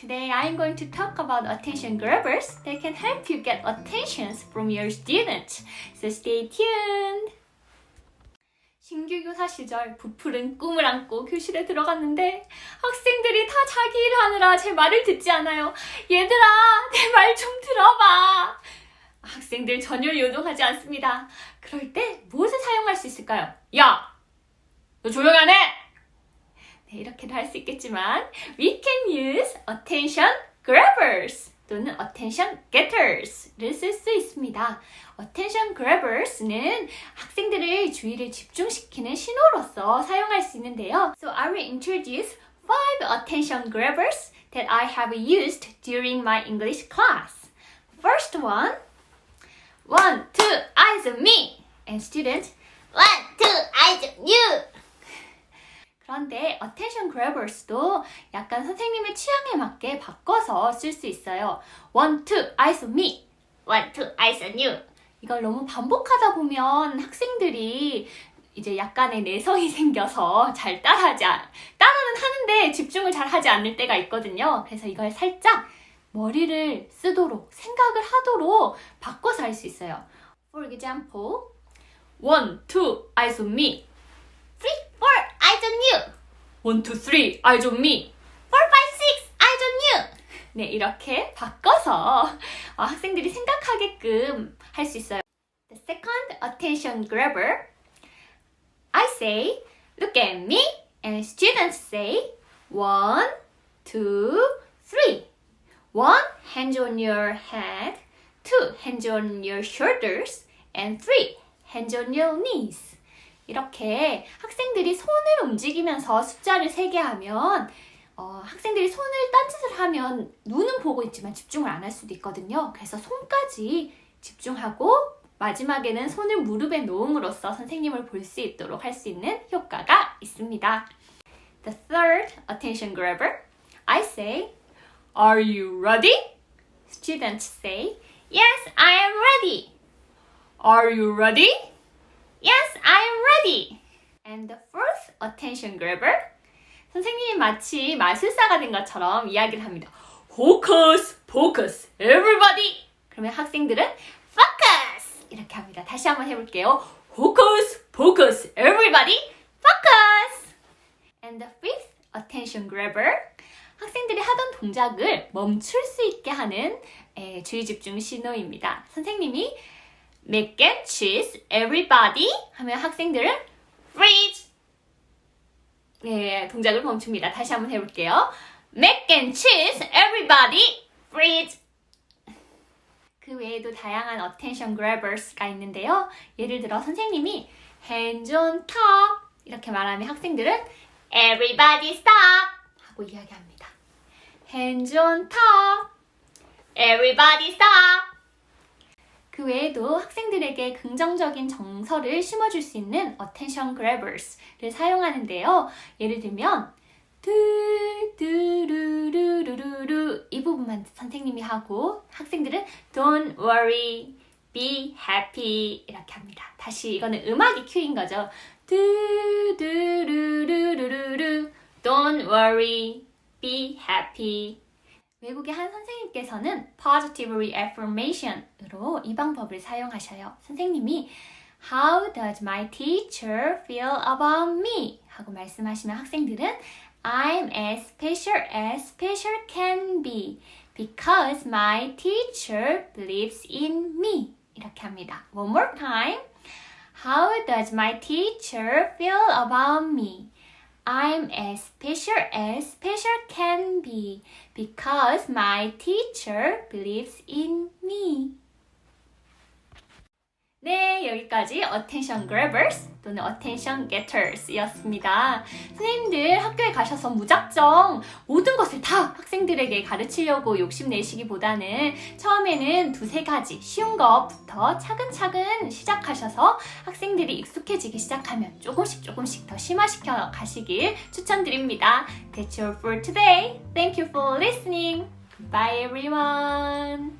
Today I'm going to talk about attention grabbers that can help you get attentions from your students. So stay tuned. 신규 교사 시절 부풀은 꿈을 안고 교실에 들어갔는데 학생들이 다 자기 일 하느라 제 말을 듣지 않아요. 얘들아, 내 말 좀 들어봐. 학생들 전혀 요동하지 않습니다. 그럴 때 무엇을 사용할 수 있을까요? 야! 너 조용히 안 해! 네, 이렇게도 할 수 있겠지만 we can use attention grabbers 또는 attention getters를 쓸 수 있습니다. attention grabbers는 학생들의 주의를 집중시키는 신호로서 사용할 수 있는데요. So I will introduce five attention grabbers that I have used during my English class. First one, one, two, eyes on me, and student, One, two, eyes on you. 그런데 attention grabbers도 약간 선생님의 취향에 맞게 바꿔서 쓸 수 있어요. one, two, eyes on me. One, two, eyes on you. 이걸 너무 반복하다 보면 학생들이 이제 약간의 내성이 생겨서 잘 따라하지 않, 따라는 하는데 집중을 잘 하지 않을 때가 있거든요. 그래서 이걸 살짝 머리를 쓰도록 생각을 하도록 바꿔서 할 수 있어요. For example, one, two, eyes on me. Three, four, eyes on you. one, two, three, eyes on me. Four, five, six, eyes on you. 네, 이렇게 바꿔서 어, 학생들이 생각하게끔 할 수 있어요. The second attention grabber. I say, look at me, and students say, one, two, three. One, hands on your head. Two, hands on your shoulders. And three, hands on your knees. 이렇게 학생들이 손을 움직이면서 숫자를 세게 하면 어, 학생들이 손을 딴짓을 하면 눈은 보고 있지만 집중을 안 할 수도 있거든요. 그래서 손까지 집중하고 마지막에는 손을 무릎에 놓음으로써 선생님을 볼 수 있도록 할 수 있는 효과가 있습니다. The third attention grabber. I say, Are you ready? Students say, Yes, I am ready. Are you ready? Yes, I am ready. And the fourth attention grabber. 선생님이 마치 마술사가 된 것처럼 이야기를 합니다. Focus, focus, everybody. 그러면 학생들은 focus 이렇게 합니다. 다시 한번 해볼게요. Focus, focus, everybody, focus. And the fifth attention grabber. 학생들이 하던 동작을 멈출 수 있게 하는 에, 주의 집중 신호입니다. 선생님이 mac and cheese, everybody 하면 학생들은 freeze 네, 동작을 멈춥니다. 다시 한번 해볼게요. mac and cheese, everybody, freeze. 그 외에도 다양한 attention grabbers가 있는데요. 예를 들어 선생님이 hands on top 이렇게 말하면 학생들은 Everybody stop. 하고 이야기합니다. hands on top. Everybody stop. 그 외에도 학생들에게 긍정적인 정서를 심어줄 수 있는 attention grabbers를 사용하는데요. 예를 들면 두두루루루루루 이 부분만 선생님이 하고 학생들은 don't worry, be happy 이렇게 합니다. 다시 이거는 음악이 큐인 거죠. 두두루루루루루 don't worry, be happy 외국의 한 선생님께서는 positive reaffirmation으로 이 방법을 사용하셔요. 선생님이 How does my teacher feel about me? 하고 말씀하시면 학생들은 I'm as special as special can be because my teacher believes in me. 이렇게 합니다. One more time. How does my teacher feel about me? I'm as special as special can be because my teacher believes in me. 네, 여기까지 attention grabbers 또는 attention getters 이었습니다. 선생님들 학교에 가셔서 무작정 모든 것을 다 학생들에게 가르치려고 욕심내시기보다는 처음에는 두세 가지 쉬운 것부터 차근차근 시작하셔서 학생들이 익숙해지기 시작하면 조금씩 조금씩 더 심화시켜 가시길 추천드립니다. That's all for today. Thank you for listening. Bye everyone.